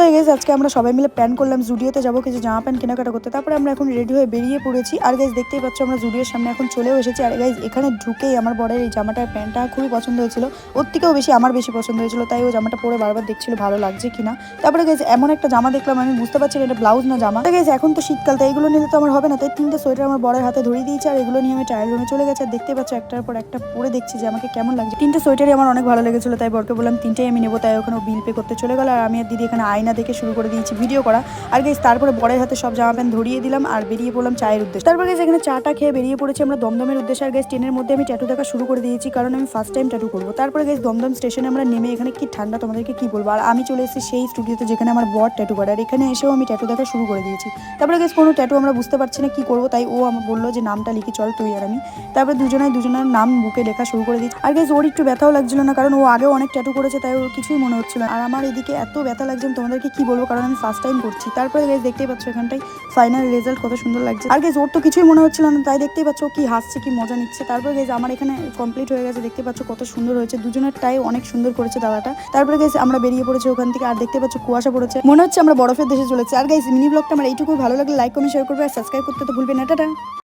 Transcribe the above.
হয়ে গেছে, আজকে আমরা সবাই মিলে প্ল্যান করলাম জুডিওতে যাব কিছু জামা প্যান্ট কেনাকাটা করতে। তারপরে আমরা এখন রেডি হয়ে বেরিয়ে পড়েছি। আর গাইজ দেখতেই পাচ্ছ আমরা জুডিওর সামনে এখন চলেও এসেছি। আর গাইজ এখানে ঢুকেই আমার বরের এই জামাটার প্যান্টটা খুবই পছন্দ হয়েছিল। ওর থেকেও বেশি আমার বেশি পছন্দ হয়েছিল, তাই ও জামাটা পরে বারবার দেখছিল ভালো লাগছে কিনা। তারপরে গেছে এমন একটা জামা দেখলাম, আমি বুঝতে পারছি এটা ব্লাউজ না জামা। গেছে এখন তো শীতকাল, তাই এগুলো নিলে তো আমার হবে না। তাই তিনটে সোয়েটার আমার বরের হাতে ধরিয়ে দিয়েছে, আর এগুলো নিয়ে আমি ট্রায়াল রুমে চলে গেছে। আর দেখতে পাচ্ছ একটার পর একটা পরে দেখছি যে আমাকে কেমন লাগছে। তিনটে সোয়েটারই আমার অনেক ভালো লেগেছিল, তাই বরকে বললাম, তিনটেই আমি নেব। তাই ওখানে বিল পে করতে চলে গেল। আর আমি আর দিদি এখানে আয়না দেখে শুরু করে দিয়েছি ভিডিও করা। আর গেছে তারপরে বরের হাতে সব জামা প্যান্ট ধরিয়ে দিলাম আর বেরিয়ে পড়লাম চায়ের উদ্দেশ্যে। তারপরে গেছে এখানে চাটা খেয়ে বেরিয়ে পড়েছি আমরা দমদমের উদ্দেশ্যে। আর গেছে ট্রেনের মধ্যে আমি ট্যাটু দেখা শুরু করে দিয়েছি, কারণ আমি ফার্স্ট টাইম ট্যাটু করব। তারপরে গেছে দমদম স্টেশনে আমরা নেমে এখানে কি ঠান্ডা, তোমাদেরকে কি বলব? আর আমি চলে এসেছি সেই স্টুডিওতে যেখানে আমার বর ট্যাটু করে। আর এখানে এসেও আমি ট্যাটু দেখা শুরু করে দিয়েছি। তারপরে গেছে কোনো ট্যাটু আমরা বুঝতে পারছি না কি করব, তাই ও আমার বলল যে, নামটা লিখে চল তুই আর আমি। তারপরে দুজনায় দুজনের নাম বুকে লেখা শুরু করে দিয়েছি। আর গেছে ওর একটু ব্যথাও লাগছিল না, কারণ ও আগেও অনেক ট্যাটু করেছে, তাই ওর কিছুই মনে হচ্ছিল। আর আমার এদিকে এত ব্যথা লাগছে, আমি তোমাদেরকে কি বলব? কারণ আমি ফার্স্ট টাইম করছি। তারপরে গেছে দেখতেই পাচ্ছ এখানটায় ফাইনাল রেজাল্ট কত সুন্দর লাগছে। আর গেছে ওর তো কিছুই মনে হচ্ছিল না, তাই দেখতেই পাচ্ছ কি হাসছে, কি মজা নিচ্ছে। তারপরে গেছে আমার এখানে কমপ্লিট হয়ে গেছে, দেখতে পাচ্ছ কত সুন্দর হয়েছে। দুজনের টাই অনেক সুন্দর করেছে দাদাটা। তারপরে গেছে আমরা বেরিয়ে পড়েছি ওখান থেকে, আর দেখতে পাচ্ছ কুয়াশা পড়েছে। মনে হচ্ছে আমরা বরফের দেশে চলেছি। আর গাইস মিনি ব্লগটা আমার এইটুকু ভালো লাগলে লাইক কমেন্ট শেয়ার করবে। আর সাবস্ক্রাইব করতে তো ভুলবে না। টাটা।